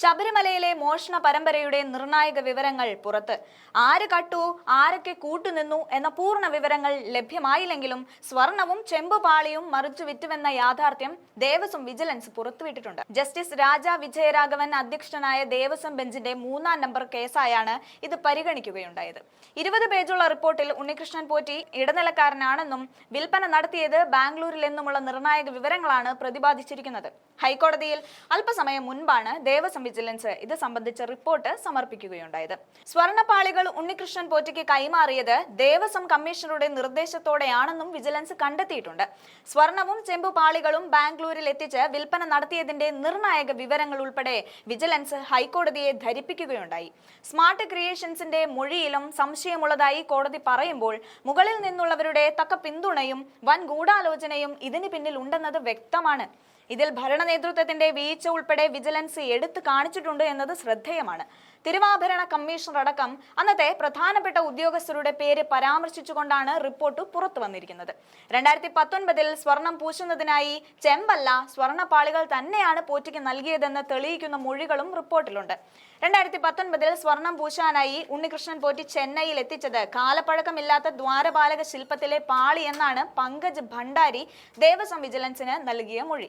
ശബരിമലയിലെ മോഷണ പരമ്പരയുടെ നിർണായക വിവരങ്ങൾ പുറത്ത്. ആര് കട്ടു ആരൊക്കെ കൂട്ടുനിന്നു എന്ന പൂർണ വിവരങ്ങൾ ലഭ്യമായില്ലെങ്കിലും സ്വർണവും ചെമ്പുപാളിയും മറിച്ചു വിറ്റുവെന്ന യാഥാർത്ഥ്യം ദേവസ്വം വിജിലൻസ് പുറത്തുവിട്ടിട്ടുണ്ട്. ജസ്റ്റിസ് രാജ വിജയരാഘവൻ അധ്യക്ഷനായ ദേവസ്വം ബെഞ്ചിന്റെ മൂന്നാം നമ്പർ കേസായാണ് ഇത് പരിഗണിക്കുകയുണ്ടായത്. ഇരുപത് പേജുള്ള റിപ്പോർട്ടിൽ ഉണ്ണികൃഷ്ണൻ പോറ്റി ഇടനിലക്കാരനാണെന്നും വിൽപ്പന നടത്തിയത് ബാംഗ്ലൂരിൽ നിന്നുമുള്ള നിർണായക വിവരങ്ങളാണ് പ്രതിപാദിച്ചിരിക്കുന്നത്. ഹൈക്കോടതിയിൽ അല്പസമയം മുൻപാണ് ദേവസ്വം വിജിലൻസ് ഇത് സംബന്ധിച്ച റിപ്പോർട്ട് സമർപ്പിക്കുകയുണ്ടായത്. സ്വർണപാളികൾ ഉണ്ണികൃഷ്ണൻ പോറ്റയ്ക്ക് കൈമാറിയത് ദേവസ്വം കമ്മീഷണറുടെ നിർദ്ദേശത്തോടെയാണെന്നും വിജിലൻസ് കണ്ടെത്തിയിട്ടുണ്ട്. സ്വർണവും ചെമ്പുപാളികളും ബാംഗ്ലൂരിൽ എത്തിച്ച് വിൽപ്പന നടത്തിയതിന്റെ നിർണായക വിവരങ്ങൾ ഉൾപ്പെടെ വിജിലൻസ് ഹൈക്കോടതിയെ ധരിപ്പിക്കുകയുണ്ടായി. സ്മാർട്ട് ക്രിയേഷൻസിന്റെ മൊഴിയിലും സംശയമുള്ളതായി കോടതി പറയുമ്പോൾ മുകളിൽ നിന്നുള്ളവരുടെ തക്ക പിന്തുണയും വൻ ഗൂഢാലോചനയും ഇതിന് പിന്നിൽ ഉണ്ടെന്നത് വ്യക്തമാണ്. ഇതിൽ ഭരണ നേതൃത്വത്തിന്റെ വീഴ്ച ഉൾപ്പെടെ വിജിലൻസ് എടുത്തു കാണിച്ചിട്ടുണ്ട് എന്നത് ശ്രദ്ധേയമാണ്. തിരുവാഭരണ കമ്മീഷണർ അടക്കം അന്നത്തെ പ്രധാനപ്പെട്ട ഉദ്യോഗസ്ഥരുടെ പേര് പരാമർശിച്ചുകൊണ്ടാണ് റിപ്പോർട്ട് പുറത്തു വന്നിരിക്കുന്നത്. രണ്ടായിരത്തി പത്തൊൻപതിൽ സ്വർണം പൂശുന്നതിനായി ചെമ്പല്ല സ്വർണപ്പാളികൾ തന്നെയാണ് പോറ്റിക്ക് നൽകിയതെന്ന് തെളിയിക്കുന്ന മൊഴികളും റിപ്പോർട്ടിലുണ്ട്. രണ്ടായിരത്തി പത്തൊൻപതിൽ സ്വർണം പൂശാനായി ഉണ്ണികൃഷ്ണൻ പോറ്റി ചെന്നൈയിൽ എത്തിച്ചത് കാലപ്പഴക്കമില്ലാത്ത ദ്വാരപാലക ശില്പത്തിലെ പാളി എന്നാണ് പങ്കജ് ഭണ്ഡാരി ദേവസ്വം വിജിലൻസിന് നൽകിയ മൊഴി.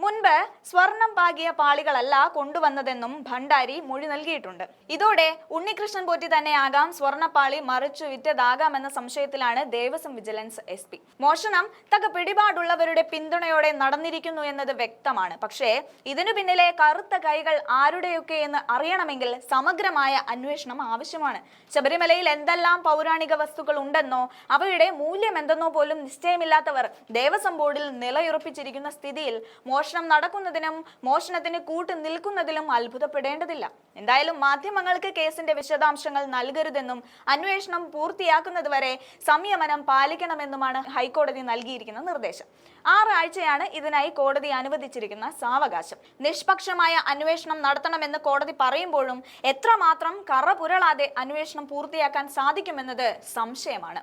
മുൻപ് സ്വർണം പാകിയ പാളികളല്ല കൊണ്ടുവന്നതെന്നും ഭണ്ഡാരി മൊഴി നൽകിയിട്ടുണ്ട്. ഇതോടെ ഉണ്ണികൃഷ്ണൻ പോറ്റി തന്നെയാകാം സ്വർണപ്പാളി മറിച്ചു വിറ്റതാകാമെന്ന സംശയത്തിലാണ് ദേവസ്വം വിജിലൻസ് എസ് പി. മോഷണം തക്ക പിടിപാടുള്ളവരുടെ പിന്തുണയോടെ നടന്നിരിക്കുന്നു എന്നത് വ്യക്തമാണ്. പക്ഷേ ഇതിനു പിന്നിലെ കറുത്ത കൈകൾ ആരുടെയൊക്കെ എന്ന് അറിയണമെങ്കിൽ സമഗ്രമായ അന്വേഷണം ആവശ്യമാണ്. ശബരിമലയിൽ എന്തെല്ലാം പൗരാണിക വസ്തുക്കൾ ഉണ്ടെന്നോ അവയുടെ മൂല്യം എന്തെന്നോ പോലും നിശ്ചയമില്ലാത്തവർ ദേവസ്വം ബോർഡിൽ നിലയുറപ്പിച്ചിരിക്കുന്ന സ്ഥിതിയിൽ മോഷണം നടക്കുന്നതിനും മോഷണത്തിന് കൂട്ടു നിൽക്കുന്നതിലും അത്ഭുതപ്പെടേണ്ടതില്ല. എന്തായാലും മാധ്യമങ്ങൾക്ക് കേസിന്റെ വിശദാംശങ്ങൾ നൽകരുതെന്നും അന്വേഷണം പൂർത്തിയാക്കുന്നതുവരെ സംയമനം പാലിക്കണമെന്നുമാണ് ഹൈക്കോടതി നൽകിയിരിക്കുന്ന നിർദ്ദേശം. ആറാഴ്ചയാണ് ഇതിനായി കോടതി അനുവദിച്ചിരിക്കുന്ന സാവകാശം. നിഷ്പക്ഷമായ അന്വേഷണം നടത്തണമെന്ന് കോടതി പറയുമ്പോഴും എത്രമാത്രം കറ പുരളാതെ അന്വേഷണം പൂർത്തിയാക്കാൻ സാധിക്കുമെന്നത് സംശയമാണ്.